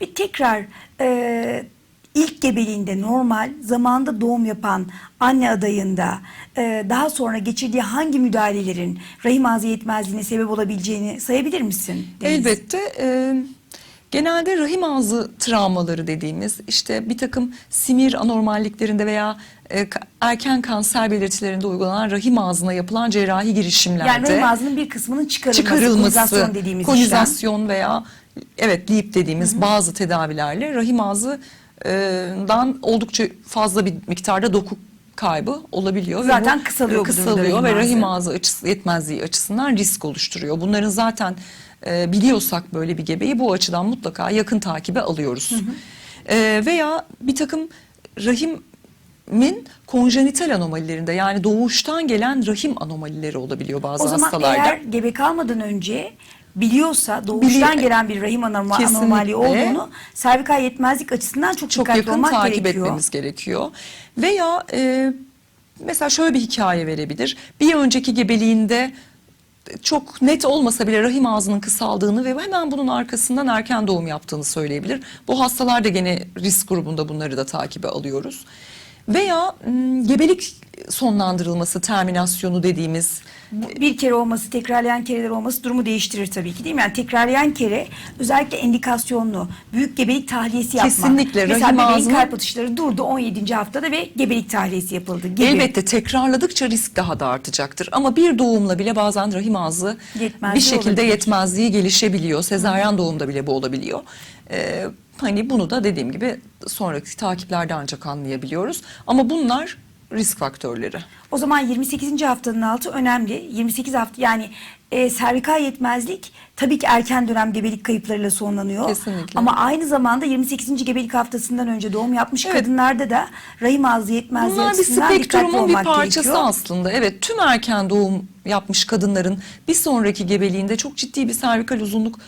Bir tekrar e, ilk gebeliğinde normal zamanda doğum yapan anne adayında e, daha sonra geçirdiği hangi müdahalelerin rahim ağzı yetmezliğine sebep olabileceğini sayabilir misin? Deniz? Elbette. e, genelde rahim ağzı travmaları dediğimiz işte bir takım simir anormalliklerinde veya e, erken kanser belirtilerinde uygulanan rahim ağzına yapılan cerrahi girişimlerde Yani rahim ağzının bir kısmının çıkarılması, çıkarılması, konizasyon dediğimiz işlem. konizasyon veya evet lip dediğimiz bazı tedavilerle rahim ağzından oldukça fazla bir miktarda doku kaybı olabiliyor. ve Zaten bu kısalıyor bu kısalıyor rahim ve rahim ağzı. açısı, yetmezliği açısından risk oluşturuyor. Bunların zaten e, biliyorsak böyle bir gebeyi bu açıdan mutlaka yakın takibe alıyoruz. E, veya bir takım rahimin konjenital anomalilerinde yani doğuştan gelen rahim anomalileri olabiliyor bazı O zaman hastalarda. eğer gebe kalmadan önce biliyorsa doğuştan Bili- gelen bir rahim anorma- Kesinlikle. anomali olduğunu servikal yetmezlik açısından çok, çok dikkatli yakın olmak takip gerekiyor. etmemiz gerekiyor. Veya e, mesela şöyle bir hikaye verebilir. Bir önceki gebeliğinde çok net olmasa bile rahim ağzının kısaldığını ve hemen bunun arkasından erken doğum yaptığını söyleyebilir. Bu hastalar da gene risk grubunda bunları da takibe alıyoruz. Veya gebelik sonlandırılması terminasyonu dediğimiz bir kere olması, tekrarlayan kereler olması durumu değiştirir tabii ki değil mi? Yani tekrarlayan kere özellikle endikasyonlu, büyük gebelik tahliyesi yapmak. Kesinlikle, Mesela rahim bebeğin ağzının- kalp atışları durdu 17. haftada ve gebelik tahliyesi yapıldı gibi. Elbette tekrarladıkça risk daha da artacaktır. Ama bir doğumla bile bazen rahim ağzı Yetmezliği bir şekilde olabilir. yetmezliği gelişebiliyor. Sezaryen doğumda bile bu olabiliyor. Ee, hani bunu da dediğim gibi sonraki takiplerde ancak anlayabiliyoruz. Ama bunlar risk faktörleri. O zaman 28. haftanın altı önemli. 28 hafta yani e, servikal yetmezlik tabii ki erken dönem gebelik kayıplarıyla sonlanıyor. Kesinlikle. Ama aynı zamanda 28. gebelik haftasından önce doğum yapmış Evet. kadınlarda da rahim ağzı yetmezliği Bunlar bir spektrumun bir parçası gerekiyor. aslında. Evet tüm erken doğum yapmış kadınların bir sonraki gebeliğinde çok ciddi bir servikal uzunluk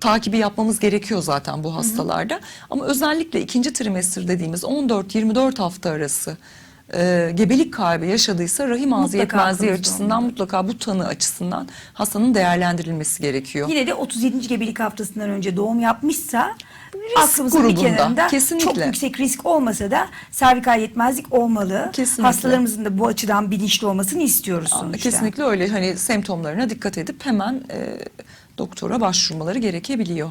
takibi yapmamız gerekiyor zaten bu hastalarda. Ama özellikle ikinci trimester dediğimiz 14-24 hafta arası e, gebelik kaybı yaşadıysa rahim ağzı yetmezliği açısından olmalı. mutlaka bu tanı açısından hastanın değerlendirilmesi gerekiyor. Yine de 37. gebelik haftasından önce doğum yapmışsa Risk aklımızın bir grubunda, kenarında kesinlikle. çok yüksek risk olmasa da servikal yetmezlik olmalı. Kesinlikle. Hastalarımızın da bu açıdan bilinçli olmasını istiyoruz sonuçta. Kesinlikle öyle hani semptomlarına dikkat edip hemen e, doktora başvurmaları gerekebiliyor.